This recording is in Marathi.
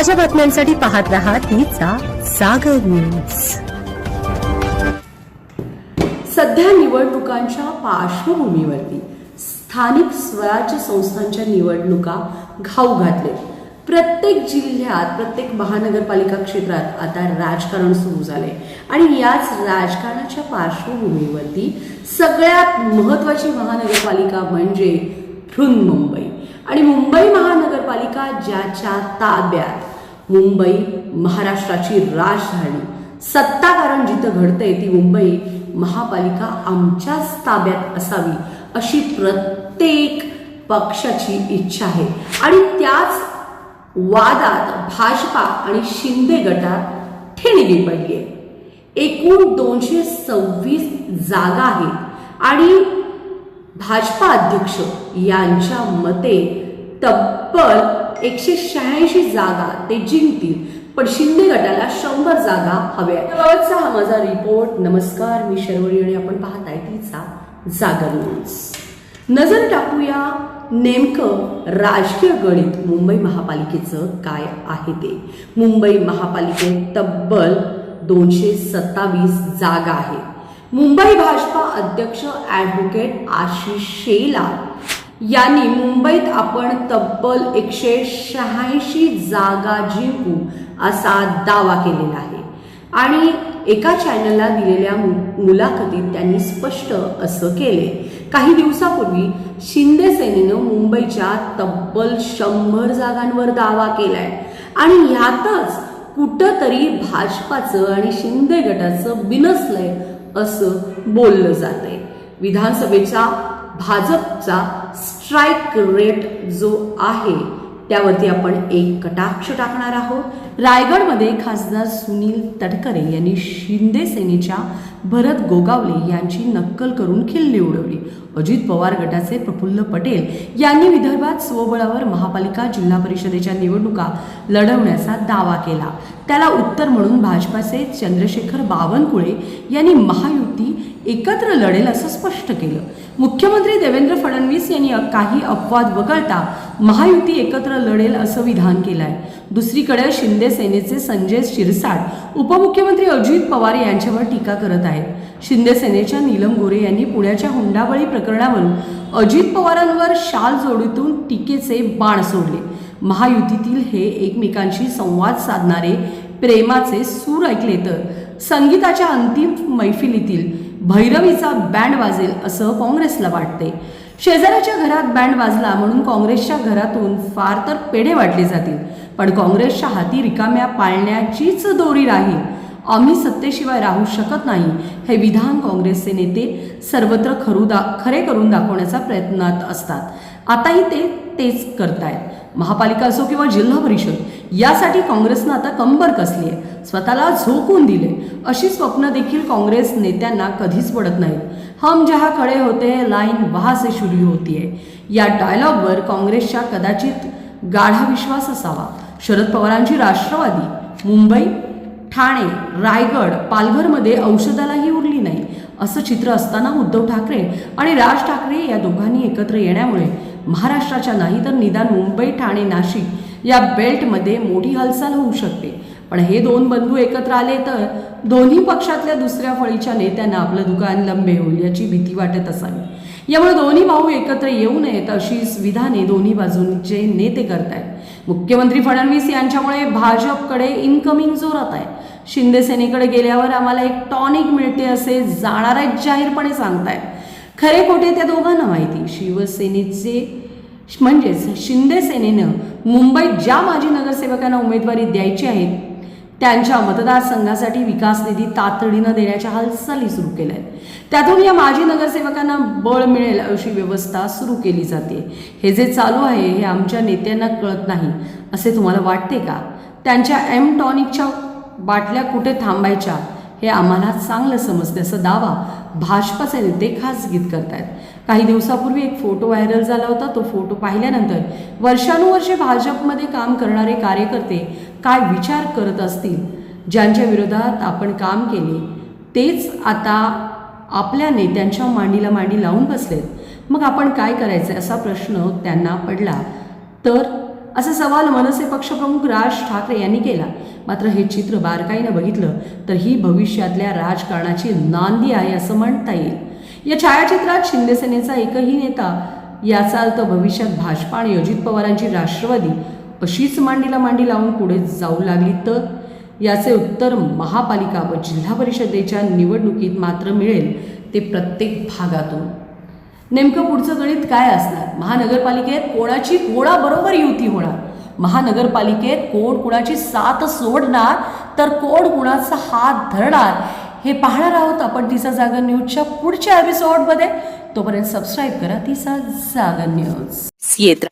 ताज्या बातम्यांसाठी पाहत रहा तिचा सागर न्यूज सध्या निवडणुकांच्या पार्श्वभूमीवरती स्थानिक स्वराज्य संस्थांच्या निवडणुका घाऊ घातले. प्रत्येक जिल्ह्यात प्रत्येक महानगरपालिका क्षेत्रात आता राजकारण सुरू झाले. आणि याच राजकारणाच्या पार्श्वभूमीवरती सगळ्यात महत्वाची महानगरपालिका म्हणजे मुंबई. आणि मुंबई महानगरपालिका ज्याच्या ताब्यात मुंबई महाराष्ट्राची राजधानी. सत्ताकारण जिथं घडतंय ती मुंबई महापालिका आमच्याच ताब्यात असावी अशी प्रत्येक पक्षाची इच्छा आहे. आणि त्याच वादात भाजपा आणि शिंदे गटात ठेणगी पडली आहे. एकूण दोनशे सव्वीस जागा आहेत. आणि भाजपा अध्यक्ष यांच्या मते तब्बल एकशे शहाऐंशी जागा ते जिंकतील. पण शिंदे गटाला शंभर जागा हव्या याबाबतचा हा माझा रिपोर्ट नमस्कार मी शर्वरी आणि आपण पाहताय तिचा जागर न्यूज नजर टाकूया नेमकं राजकीय गणित मुंबई महापालिकेचं काय आहे ते. मुंबई महापालिकेत तब्बल दोनशे सत्तावीस जागा आहेत. मुंबई भाजपा अध्यक्ष ॲडव्होकेट आशिष शेला यांनी मुंबईत आपण तब्बल एकशे शहाऐंशी जागा जिंकू असा दावा केलेला आहे. आणि एका चॅनलला दिलेल्या मु- मुलाखतीत त्यांनी स्पष्ट असं केले काही दिवसापूर्वी शिंदे सेनेनं मुंबईच्या तब्बल शंभर जागांवर दावा केलाय. आणि ह्यातच कुठंतरी भाजपाचं आणि शिंदे गटाचं बिनसलंय असं बोललं जात आहे विधानसभेचा भाजपचा स्ट्राईक रेट जो आहे त्यावरती आपण एक कटाक्ष टाकणार आहोत. रायगडमध्ये खासदार सुनील तटकरे यांनी शिंदे सेनेच्या भरत गोगावले यांची नक्कल करून खिल्ली उडवली. अजित पवार गटाचे प्रफुल्ल पटेल यांनी विदर्भात स्वबळावर महापालिका जिल्हा परिषदेच्या निवडणुका लढवण्याचा दावा केला. त्याला उत्तर म्हणून भाजपाचे चंद्रशेखर बावनकुळे यांनी महायुती एकत्र लढेल असं स्पष्ट केलं. मुख्यमंत्री देवेंद्र फडणवीस यांनी काही अपवाद वगळता महायुती एकत्र लढेल असं विधान केलं आहे दुसरीकडे शिंदे सेनेचे संजय शिरसाट उपमुख्यमंत्री अजित पवार यांच्यावर टीका करत आहेत. शिंदे सेनेच्या नीलम गोरे यांनी पुण्याच्या हुंडाबळी प्रकरणावरून अजित पवारांवर शाल जोडीतून टीकेचे बाण सोडले. महायुतीतील हे एकमेकांशी संवाद साधणारे प्रेमाचे सूर ऐकले तर. संगीताच्या अंतिम मैफिलीतील भैरवीचा बँड वाजेल असं काँग्रेसला वाटते. शेजाऱ्याच्या घरात बँड वाजला म्हणून काँग्रेसच्या घरातून फार तर पेढे वाटले जातील. पण काँग्रेसच्या हाती रिकाम्या पाळण्याचीच दोरी राहील आम्ही सत्तेशिवाय राहू शकत नाही हे विधान काँग्रेसचे नेते सर्वत्र खरू दा खरे करून दाखवण्याचा प्रयत्नात असतात. आताही ते तेच करतायत. महापालिका असो किंवा जिल्हा परिषद यासाठी काँग्रेसनं आता कंबर कसली आहे? स्वतःला झोकून दिले. अशी स्वप्न देखील काँग्रेस नेत्यांना कधीच पडत नाहीत. हम जहा खडे होते लाईन वहा से शुरू होतीये या डायलॉगवर काँग्रेसच्या कदाचित गाढा विश्वास असावा. शरद पवारांची राष्ट्रवादी मुंबई ठाणे रायगड पालघरमध्ये औषधालाही उरली नाही. असं चित्र असताना उद्धव ठाकरे आणि राज ठाकरे या दोघांनी एकत्र येण्यामुळे महाराष्ट्राच्या नाही तर निदान मुंबई ठाणे नाशिक या बेल्टमध्ये मोठी हालचाल होऊ शकते. पण हे दोन बंधू एकत्र आले तर दोन्ही पक्षातल्या दुसऱ्या फळीच्या नेत्यांना आपलं दुकान लंबे होईल याची भीती वाटत असावी. यामुळे दोन्ही भाऊ एकत्र येऊ नयेत अशी विधाने दोन्ही बाजूंचे नेते करतायत. मुख्यमंत्री फडणवीस यांच्यामुळे भाजपकडे इनकमिंग जोरात आहे शिंदे सेनेकडे गेल्यावर आम्हाला एक टॉनिक मिळते असे जाणारे जाहीरपणे सांगतायत. खरे खोटे त्या दोघांना माहिती. शिवसेनेचे म्हणजेच शिंदे सेनेनं मुंबईत ज्या माजी नगरसेवकांना उमेदवारी द्यायची आहे त्यांच्या मतदारसंघासाठी विकास निधी तातडीनं देण्याच्या हालचाली सुरू केल्या आहेत त्यातून या माजी नगरसेवकांना बळ मिळेल अशी व्यवस्था सुरू केली जाते. हे जे चालू आहे हे आमच्या नेत्यांना कळत नाही असे तुम्हाला वाटते का? त्यांच्या एम टॉनिकच्या बाटल्या कुठे थांबायच्या हे आम्हाला चांगलं समजते असा दावा भाजपाचे नेते खासगीत करतायत. काही दिवसापूर्वी एक फोटो व्हायरल झाला होता. तो फोटो पाहिल्यानंतर वर्षानुवर्षे भाजपमध्ये काम करणारे कार्यकर्ते काय विचार करत असतील? ज्यांच्या विरोधात आपण काम केले तेच आता आपल्या नेत्यांच्या मांडीला मांडी लावून बसलेत. मग आपण काय करायचं असा प्रश्न त्यांना पडला. तर असा सवाल मनसे पक्षप्रमुख राज ठाकरे यांनी केला. मात्र हे चित्र बारकाईनं बघितलं तर ही भविष्यातल्या राजकारणाची नांदी आहे असं म्हणता येईल. या छायाचित्रात शिंदेसेनेचा एकही नेता याचा अर्थ भविष्यात भाजपा आणि अजित पवारांची राष्ट्रवादी अशीच मांडीला मांडी लावून पुढे जाऊ लागली तर? याचे उत्तर महापालिका व जिल्हा परिषदेच्या निवडणुकीत मात्र मिळेल ते प्रत्येक भागातून. नेमकं पुढचं गणित काय असणार? महानगरपालिकेत कोणाची कोणाबरोबर युती होणार? महानगरपालिकेत कोण कुणाची साथ सोडणार? तर कोण कुणाचा हात धरणार? हे पाहणार आहोत आपण तिचा जागर न्यूजच्या पुढच्या एपिसोडमध्ये तोपर्यंत सबस्क्राईब करा तिचा जागा न्यूज येत